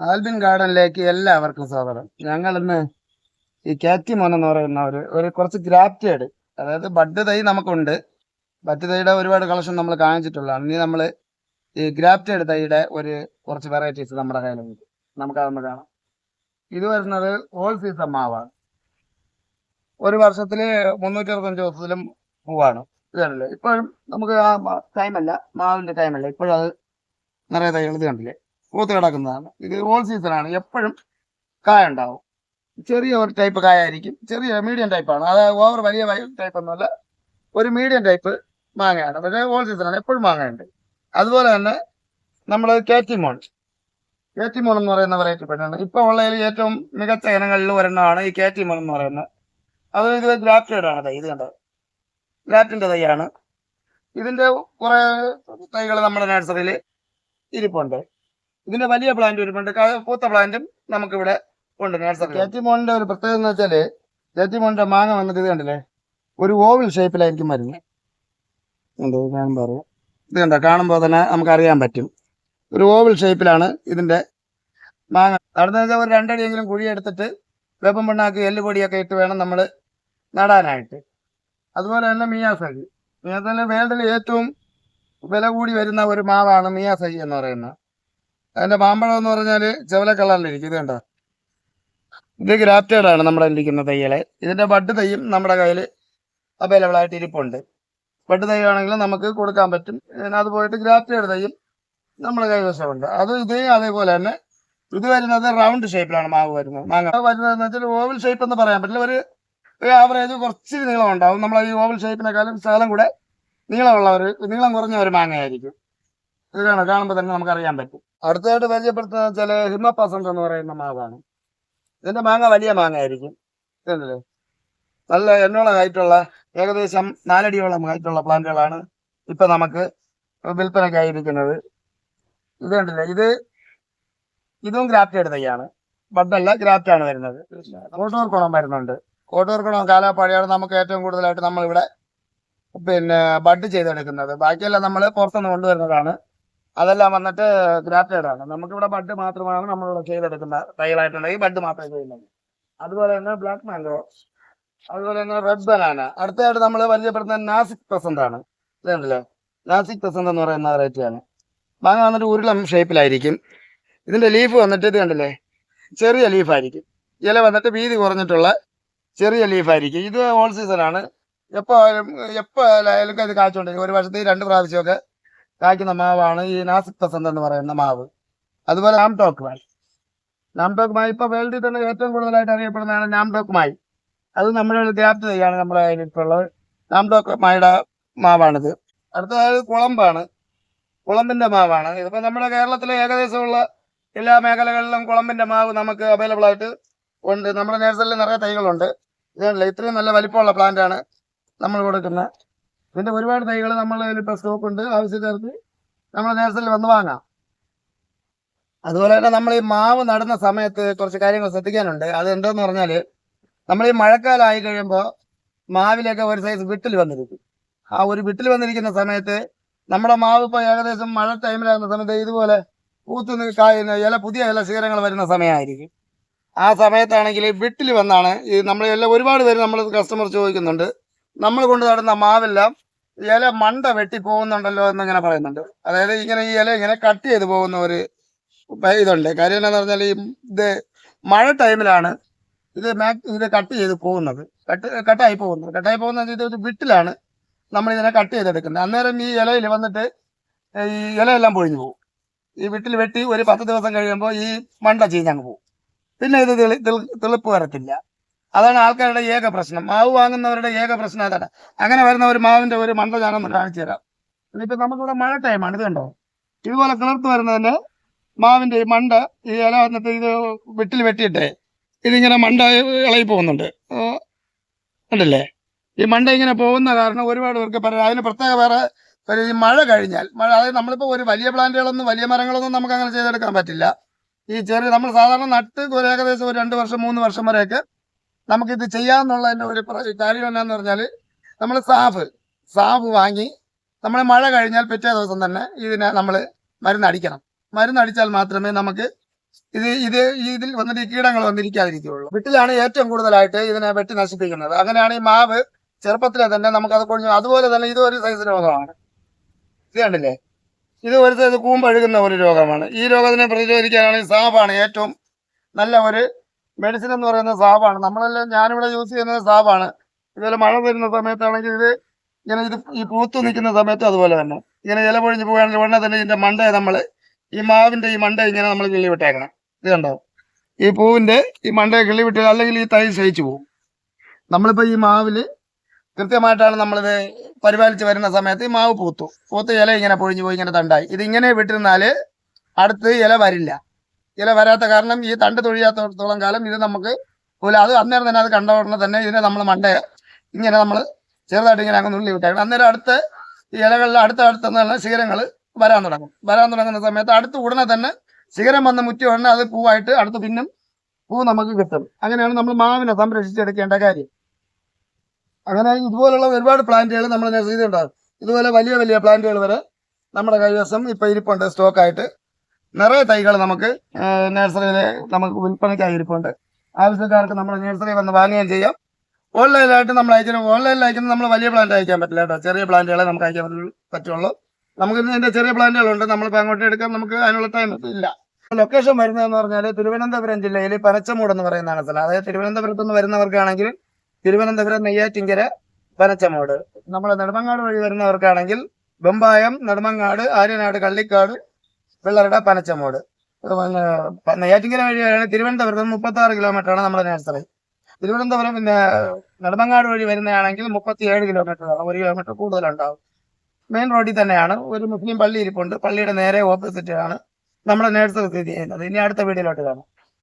ആൽബിൻ ഗാർഡനിലേക്ക് എല്ലാവർക്കും സ്വാഗതം. ഞങ്ങൾ ഇന്ന് ഈ കാറ്റി മോൻ എന്ന് പറയുന്ന ഒരു ഒരു കുറച്ച് ഗ്രാഫ്റ്റഡ് അതായത് ബഡ് തൈ നമുക്കുണ്ട്. ബഡ് തൈയുടെ ഒരുപാട് കളക്ഷൻ നമ്മൾ കാണിച്ചിട്ടുള്ളതാണ് ഇനി നമ്മൾ ഈ ഗ്രാഫ്റ്റഡ് തൈയുടെ ഒരു കുറച്ച് വെറൈറ്റീസ് നമ്മുടെ കയ്യിലുണ്ട്. നമുക്ക് അതൊന്ന് കാണാം. ഇത് വരുന്നത് ഓൾ സീസൺ മാവാണ്. ഒരു വർഷത്തിൽ മുന്നൂറ്റി അറുപത്തഞ്ച് ദിവസത്തിലും പൂവാണ്. ഇതാണല്ലോ ഇപ്പോഴും നമുക്ക് ആ ടൈമല്ല മാവിന്റെ ടൈമല്ല ഇപ്പോഴും അത് നിറയെ തൈകൾ ഇത് കണ്ടില്ലേ? പൂത്ത് കിടക്കുന്നതാണ്. ഇത് ഓൾ സീസണാണ് എപ്പോഴും കായ ഉണ്ടാവും. ചെറിയ ഒരു ടൈപ്പ് കായ ആയിരിക്കും. ചെറിയ മീഡിയം ടൈപ്പാണ് അത് ഓവർ വലിയ ടൈപ്പ് ഒന്നുമല്ല ഒരു മീഡിയം ടൈപ്പ് മാങ്ങയാണ്. പക്ഷേ ഓൾ സീസണാണ് എപ്പോഴും മാങ്ങയുണ്ട്. അതുപോലെ തന്നെ നമ്മൾ കേറ്റിമോൺ കേറ്റിമോൺ എന്ന് പറയുന്ന വെറൈറ്റി പെണ്ണാണ് ഇപ്പോൾ ഉള്ളതിൽ ഏറ്റവും മികച്ച ഇനങ്ങളിൽ ഒരെണ്ണമാണ് ഈ കേറ്റിമോൺ എന്ന് പറയുന്നത്. അത് ഇത് ഗ്രാഫ്റ്റഡ് ആണ് തൈ ഇത് കണ്ടത് ഗ്രാഫ്റ്റിന്റെ തൈയാണ്. ഇതിന്റെ കുറേ തൈകൾ നമ്മുടെ നഴ്സറിയിൽ ഇരിപ്പുണ്ട്. ഇതിന്റെ വലിയ പ്ലാന്റ് വരുന്നുണ്ട് പൂത്ത പ്ലാന്റും നമുക്കിവിടെ ഉണ്ട് നഴ്സറി കേറ്റിമോണിന്റെ ഒരു പ്രത്യേകത എന്ന് വെച്ചാൽ കേറ്റിമോണിന്റെ മാങ്ങ വന്നിട്ട് ഇത് കണ്ടില്ലേ? ഒരു ഓവൽ ഷേപ്പിലായിരിക്കും വരുന്നത്. എന്തോ കാണുമ്പോൾ അറിയാം ഇത് കണ്ടോ? കാണുമ്പോൾ തന്നെ നമുക്ക് അറിയാൻ പറ്റും. ഒരു ഓവൽ ഷേപ്പിലാണ് ഇതിന്റെ മാങ്ങ. നടന്നു ഒരു രണ്ടടിയെങ്കിലും കുഴി എടുത്തിട്ട് വേപ്പം പിണ്ണാക്ക് എല്ലുപൊടിയൊക്കെ ഇട്ട് വേണം നമ്മൾ നടാനായിട്ട്. അതുപോലെ തന്നെ മിയാസഗി മിയാസഗി വേൾഡിൽ ഏറ്റവും വില കൂടി വരുന്ന ഒരു മാവാണ് മിയാസഗി എന്ന് പറയുന്നത്. അതിന്റെ മാമ്പഴം എന്ന് പറഞ്ഞാൽ ചെവല കളറിലിരിക്കും ഇത് കണ്ടോ? ഇത് ഗ്രാഫ്റ്റേഡാണ് നമ്മുടെ ഇരിക്കുന്ന തയ്യൽ. ഇതിന്റെ ബഡ് തൈയും നമ്മുടെ കയ്യിൽ അവൈലബിൾ ആയിട്ട് ഇരിപ്പുണ്ട്. ബഡ് തൈ നമുക്ക് കൊടുക്കാൻ പറ്റും. അത് പോയിട്ട് ഗ്രാഫ്റ്റേഡ് തൈയും നമ്മുടെ കൈവശമുണ്ട്. അത് ഇത് അതേപോലെ തന്നെ ഇത് വരുന്നത് റൗണ്ട് ഷേപ്പിലാണ് മാവ് വരുന്നത്. മാങ്ങ വരുന്നതെന്ന് വെച്ചാൽ ഓവൽ ഷേപ്പ് എന്ന് പറയാൻ പറ്റില്ല. ഒരു ആവറേജ് കുറച്ച് നീളം ഉണ്ടാവും. നമ്മൾ ഈ ഓവൽ ഷേപ്പിനെക്കാളും ശകലം കൂടെ നീളമുള്ള ഒരു നീളം കുറഞ്ഞ ഒരു മാങ്ങയായിരിക്കും. ഇത് കാണാം. കാണുമ്പോൾ തന്നെ നമുക്കറിയാൻ പറ്റും. അടുത്തതായിട്ട് പരിചയപ്പെടുത്തുന്നത് വെച്ചാൽ ഹിമപസന്ത് എന്ന് പറയുന്ന മാവാണ് ഇതിന്റെ മാങ്ങ വലിയ മാങ്ങ ആയിരിക്കും ഇതല്ലേ നല്ല എണ്ണോളം ഹൈറ്റുള്ള ഏകദേശം നാലടിയോളം ഹൈറ്റുള്ള പ്ലാന്റുകളാണ് ഇപ്പൊ നമുക്ക് വിൽപ്പനയ്ക്കായിരിക്കുന്നത് ഇത് കണ്ടില്ലേ? ഇത് ഇതും ഗ്രാഫ്റ്റ് എടുത്തയാണ് ബഡല്ല ഗ്രാഫ്റ്റ് ആണ് വരുന്നത്. കോട്ടൂർ കുളം വരുന്നുണ്ട്. കോട്ടൂർ കുളം കാലാപ്പാടിയാണ് നമുക്ക് ഏറ്റവും കൂടുതലായിട്ട് നമ്മളിവിടെ പിന്നെ ബഡ് ചെയ്തെടുക്കുന്നത്. ബാക്കിയെല്ലാം നമ്മൾ പുറത്തുനിന്ന് കൊണ്ടുവരുന്നതാണ്. അതെല്ലാം വന്നിട്ട് ഗ്രാഫ്റ്റഡ് ആണ്. നമുക്കിവിടെ ബഡ് മാത്രമാണ് നമ്മളിവിടെ ചെയ്തെടുക്കുന്ന തൈകളായിട്ടുണ്ടെങ്കിൽ ബഡ് മാത്രമേ ചെയ്യുന്നത് അതുപോലെ തന്നെ ബ്ലാക്ക് മാംഗോ അതുപോലെ തന്നെ റെഡ് ബനാന. അടുത്തതായിട്ട് നമ്മൾ പരിചയപ്പെടുന്ന നാസിക് പ്രസന്റ് ആണ്. ഇതുണ്ടല്ലോ. നാസിക് പ്രസന്റ് എന്ന് പറയുന്ന വെറൈറ്റിയാണ് മാങ്ങ വന്നിട്ട് ഉരുളം ഷേപ്പിലായിരിക്കും. ഇതിന്റെ ലീഫ് വന്നിട്ട് ഇത് കണ്ടില്ലേ? ചെറിയ ലീഫായിരിക്കും ഇല വന്നിട്ട് വീതി കുറഞ്ഞിട്ടുള്ള ചെറിയ ലീഫായിരിക്കും ഇത് ഓൾ സീസൺ ആണ്. എപ്പോൾ എപ്പോൾ ആയാലും ഇത് കാച്ചുകൊണ്ടിരിക്കും ഒരു വർഷത്തിൽ രണ്ട് പ്രാവശ്യമൊക്കെ കായ്ക്കുന്ന മാവാണ് ഈ നാസിക് പസന്ത് എന്ന് പറയുന്ന മാവ്. അതുപോലെ നാംടോക്ക് മായി നാംടോക്ക് മായി ഇപ്പൊ വേൾഡിൽ തന്നെ ഏറ്റവും കൂടുതലായിട്ട് അറിയപ്പെടുന്നതാണ് നാംടോക്ക് മായി അത് നമ്മുടെ വിദ്യാർത്ഥി ചെയ്യാണ് നമ്മുടെ കയ്യിലിട്ടുള്ളത്. നാംടോക്ക് മായുടെ മാവാണിത് അടുത്തതായത് കുളമ്പാണ്. കുളമ്പിന്റെ മാവാണ്. ഇതിപ്പോ നമ്മുടെ കേരളത്തിലെ ഏകദേശമുള്ള എല്ലാ മേഖലകളിലും കുളമ്പിന്റെ മാവ് നമുക്ക് അവൈലബിൾ ആയിട്ട് ഉണ്ട്. നമ്മുടെ നേഴ്സറിയിൽ നിറയെ തൈകളുണ്ട്. ഇതല്ല ഇത്രയും നല്ല വലിപ്പമുള്ള പ്ലാന്റ് ആണ് നമ്മൾ കൊടുക്കുന്നത് ഇതിന്റെ ഒരുപാട് തൈകൾ നമ്മളെ ഇപ്പൊ സ്റ്റോക്ക് ഉണ്ട്. ആവശ്യക്കാർക്ക് നമ്മൾ നേരത്തെ വന്ന് വാങ്ങാം. അതുപോലെ തന്നെ നമ്മൾ ഈ മാവ് നടുന്ന സമയത്ത് കുറച്ച് കാര്യങ്ങൾ ശ്രദ്ധിക്കാനുണ്ട്. അത് എന്താന്ന് പറഞ്ഞാൽ നമ്മൾ ഈ മഴക്കാലം ആയി കഴിയുമ്പോൾ മാവിലൊക്കെ ഒരു സൈസ് വിട്ടിൽ വന്നിരിക്കും. ആ ഒരു വിട്ടിൽ വന്നിരിക്കുന്ന സമയത്ത് നമ്മുടെ മാവ് ഇപ്പോൾ ഏകദേശം മഴ ടൈമിലാകുന്ന സമയത്ത് ഇതുപോലെ പൂത്ത് കായുന്ന ഇല പുതിയ ഇല ശീലങ്ങൾ വരുന്ന സമയമായിരിക്കും. ആ സമയത്താണെങ്കിൽ വിട്ടിൽ വന്നാണ് ഈ നമ്മൾ എല്ലാം ഒരുപാട് പേര് നമ്മൾ കസ്റ്റമർ ചോദിക്കുന്നുണ്ട്. നമ്മൾ കൊണ്ട് നടുന്ന മാവെല്ലാം ഇല മണ്ട വെട്ടി പോകുന്നുണ്ടല്ലോ എന്നിങ്ങനെ പറയുന്നുണ്ട്. അതായത് ഇങ്ങനെ ഈ ഇല ഇങ്ങനെ കട്ട് ചെയ്ത് പോകുന്ന ഒരു ഇതുണ്ട്. കാര്യം എന്താണെന്ന് പറഞ്ഞാൽ ഈ ഇത് മഴ ടൈമിലാണ് ഇത് ഇത് കട്ട് ചെയ്ത് പോകുന്നത്. കട്ട് കട്ടായി പോകുന്നത്. കട്ടായി പോകുന്നത് ഇത് ഒരു വിട്ടിലാണ് നമ്മൾ ഇതിനെ കട്ട് ചെയ്തെടുക്കുന്നത്. അന്നേരം ഈ ഇലയിൽ വന്നിട്ട് ഈ ഇലയെല്ലാം പൊഴിഞ്ഞു പോകും. ഈ വിട്ടിൽ വെട്ടി ഒരു പത്ത് ദിവസം കഴിയുമ്പോൾ ഈ മണ്ട ചീഞ്ഞങ്ങ് പോകും. പിന്നെ ഇത് തെളി- തെളിപ്പ് വരത്തില്ല. അതാണ് ആൾക്കാരുടെ ഏക പ്രശ്നം. മാവ് വാങ്ങുന്നവരുടെ ഏക പ്രശ്നം അതാണ്. അങ്ങനെ വരുന്ന ഒരു മാവിന്റെ ഒരു മണ്ട ഞാനൊന്ന് കാണിച്ചു തരാം. ഇപ്പൊ നമുക്കിവിടെ മഴ ടൈമാണ് ഇത് കണ്ടോ? ഇതുപോലെ കിളർത്ത് വരുന്നതിന് മാവിന്റെ ഈ മണ്ട ഈ ഇല വന്നിട്ട് ഇത് വെട്ടിൽ വെട്ടിയിട്ടേ ഇതിങ്ങനെ മണ്ട ഇളകി പോകുന്നുണ്ട്. കണ്ടില്ലേ? ഈ മണ്ട ഇങ്ങനെ പോകുന്ന കാരണം ഒരുപാട് പേർക്ക് പറയാം. അതിന് പ്രത്യേക വേറെ ഈ മഴ കഴിഞ്ഞാൽ മഴ അതായത് നമ്മളിപ്പോൾ ഒരു വലിയ പ്ലാന്റുകളൊന്നും വലിയ മരങ്ങളൊന്നും നമുക്ക് അങ്ങനെ ചെയ്തെടുക്കാൻ പറ്റില്ല. ഈ ചെറിയ നമ്മൾ സാധാരണ നട്ട് ഒരു ഏകദേശം ഒരു രണ്ട് വർഷം മൂന്ന് വർഷം വരെയൊക്കെ നമുക്കിത് ചെയ്യാമെന്നുള്ളതിന്റെ ഒരു കാര്യം എന്നാന്ന് പറഞ്ഞാൽ നമ്മൾ സാഫ് സാഫ് വാങ്ങി നമ്മൾ മഴ കഴിഞ്ഞാൽ പിറ്റേ ദിവസം തന്നെ ഇതിനെ നമ്മൾ മരുന്നടിക്കണം മരുന്നടിച്ചാൽ മാത്രമേ നമുക്ക് ഇത് ഇത് ഇതിൽ വന്നിട്ട് കീടങ്ങൾ വന്നിരിക്കാതിരിക്കുകയുള്ളൂ. വിട്ടിലാണ് ഏറ്റവും കൂടുതലായിട്ട് ഇതിനെ വെട്ടി നശിപ്പിക്കുന്നത്. അങ്ങനെയാണ് ഈ മാവ് ചെറുപ്പത്തിലെ തന്നെ നമുക്കത് കൊഴിഞ്ഞു അതുപോലെ തന്നെ ഇത് ഒരു സൈസ് രോഗമാണ്. ഇത് കണ്ടില്ലേ? ഇത് ഒരു സൈസ് കൂമ്പഴുകുന്ന ഒരു രോഗമാണ്. ഈ രോഗത്തിനെ പ്രതിരോധിക്കാനാണെങ്കിൽ സാഫാണ് ഏറ്റവും നല്ല ഒരു മെഡിസിൻ എന്ന് പറയുന്ന സാബാണ്. നമ്മളെല്ലാം ഞാനിവിടെ യൂസ് ചെയ്യുന്നത് സാബാണ്. ഇതുപോലെ മഴ വരുന്ന സമയത്താണെങ്കിൽ ഇത് ഇങ്ങനെ ഇത് ഈ പൂത്തു നിൽക്കുന്ന സമയത്തും അതുപോലെ തന്നെ. ഇങ്ങനെ ഇല പൊഴിഞ്ഞ് പോകുകയാണെങ്കിൽ ഉടനെ തന്നെ ഇതിന്റെ മണ്ടയെ നമ്മൾ ഈ മാവിന്റെ ഈ മണ്ട ഇങ്ങനെ നമ്മൾ കിള്ളി വിട്ടേക്കണം ഇത് കണ്ടോ? ഈ പൂവിന്റെ ഈ മണ്ടയെ കിള്ളി വിട്ട് അല്ലെങ്കിൽ ഈ തൈ ശയിച്ചു പോകും. നമ്മളിപ്പോൾ ഈ മാവിൽ കൃത്യമായിട്ടാണ് നമ്മളിത് പരിപാലിച്ച് വരുന്ന സമയത്ത് ഈ മാവ് പൂത്തു. പൂത്ത് ഇല ഇങ്ങനെ പൊഴിഞ്ഞു പോയി ഇങ്ങനെ തണ്ടായി. ഇത് ഇങ്ങനെ വിട്ടിരുന്നാൽ അടുത്ത് ഇല വരില്ല. ഇല വരാത്ത കാരണം ഈ തണ്ട് തൊഴിയാത്തോളം കാലം ഇത് നമുക്ക് പോലെ അത് അന്നേരം തന്നെ അത് കണ്ട ഉടനെ തന്നെ ഇതിനെ നമ്മൾ മണ്ട. ഇങ്ങനെ നമ്മൾ ചെറുതായിട്ട് ഇങ്ങനെ അങ്ങ് നുള്ളി വിട്ടേക്കണം. അന്നേരം അടുത്ത് ഈ ഇലകളിൽ അടുത്ത അടുത്ത് തന്നെ ശിഖരങ്ങൾ വരാൻ തുടങ്ങും. വരാൻ തുടങ്ങുന്ന സമയത്ത് അടുത്ത് ഉടനെ തന്നെ ശിഖരം വന്ന് മുറ്റി ഉടനെ അത് പൂവായിട്ട് അടുത്ത് പിന്നും പൂ നമുക്ക് കിട്ടും. അങ്ങനെയാണ് നമ്മൾ മാവിനെ സംരക്ഷിച്ചെടുക്കേണ്ട കാര്യം. അങ്ങനെ ഇതുപോലുള്ള ഒരുപാട് പ്ലാന്റുകൾ നമ്മൾ നഴ്സറിയിലുണ്ടാകും ഇതുപോലെ വലിയ വലിയ പ്ലാന്റുകൾ വരെ നമ്മുടെ കൈവശം ഇപ്പൊ ഇരിപ്പുണ്ട് സ്റ്റോക്കായിട്ട്. നിറയെ തൈകൾ നമുക്ക് നഴ്സറിയിൽ നമുക്ക് വിൽപ്പനയ്ക്കായി ഇരിപ്പുണ്ട്. ആവശ്യക്കാർക്ക് നമ്മൾ നഴ്സറി വന്ന് വാങ്ങുകയും ചെയ്യാം. ഓൺലൈനായിട്ട് നമ്മൾ അയച്ചു ഓൺലൈനിൽ അയക്കുന്നത് നമ്മൾ വലിയ പ്ലാന്റ് അയക്കാൻ പറ്റില്ല കേട്ടോ. ചെറിയ പ്ലാന്റുകളെ നമുക്ക് അയക്കാൻ പറ്റുള്ളൂ- നമുക്ക് ഇതിന്റെ ചെറിയ പ്ലാന്റുകളുണ്ട് നമ്മളിപ്പോൾ അങ്ങോട്ട് എടുക്കാൻ നമുക്ക് അതിനുള്ള ടൈം ഇല്ല. ലൊക്കേഷൻ വരുന്നതെന്ന് പറഞ്ഞാൽ തിരുവനന്തപുരം ജില്ലയിൽ പനച്ചമൂട് എന്ന് പറയുന്നതാണ് സ്ഥലം. അതായത് തിരുവനന്തപുരത്ത് നിന്ന് വരുന്നവർക്കാണെങ്കിൽ തിരുവനന്തപുരം നെയ്യാറ്റിങ്കര പനച്ചമൂട്. നമ്മൾ നെടുമങ്ങാട് വഴി വരുന്നവർക്കാണെങ്കിൽ വെമ്പായം നെടുമങ്ങാട് ആര്യനാട് കള്ളിക്കാട് വെള്ളറട പനച്ചമോട്. നെയ്യാറ്റിങ്കര വഴിയാണ് തിരുവനന്തപുരത്ത് മുപ്പത്തി ആറ് കിലോമീറ്റർ ആണ് നമ്മുടെ നേഴ്സറി. തിരുവനന്തപുരം പിന്നെ നെടുമങ്ങാട് വഴി വരുന്നതാണെങ്കിൽ മുപ്പത്തി ഏഴ് കിലോമീറ്റർ ആണ്. ഒരു കിലോമീറ്റർ കൂടുതലുണ്ടാവും. മെയിൻ റോഡിൽ തന്നെയാണ്. ഒരു മുസ്ലിം പള്ളി ഇരിപ്പുണ്ട്. പള്ളിയുടെ നേരെ ഓപ്പോസിറ്റ് ആണ് നമ്മുടെ നേഴ്സറി സ്ഥിതി ചെയ്യുന്നത്. ഇനി അടുത്ത വീഡിയോയിലോട്ട് കാണാം.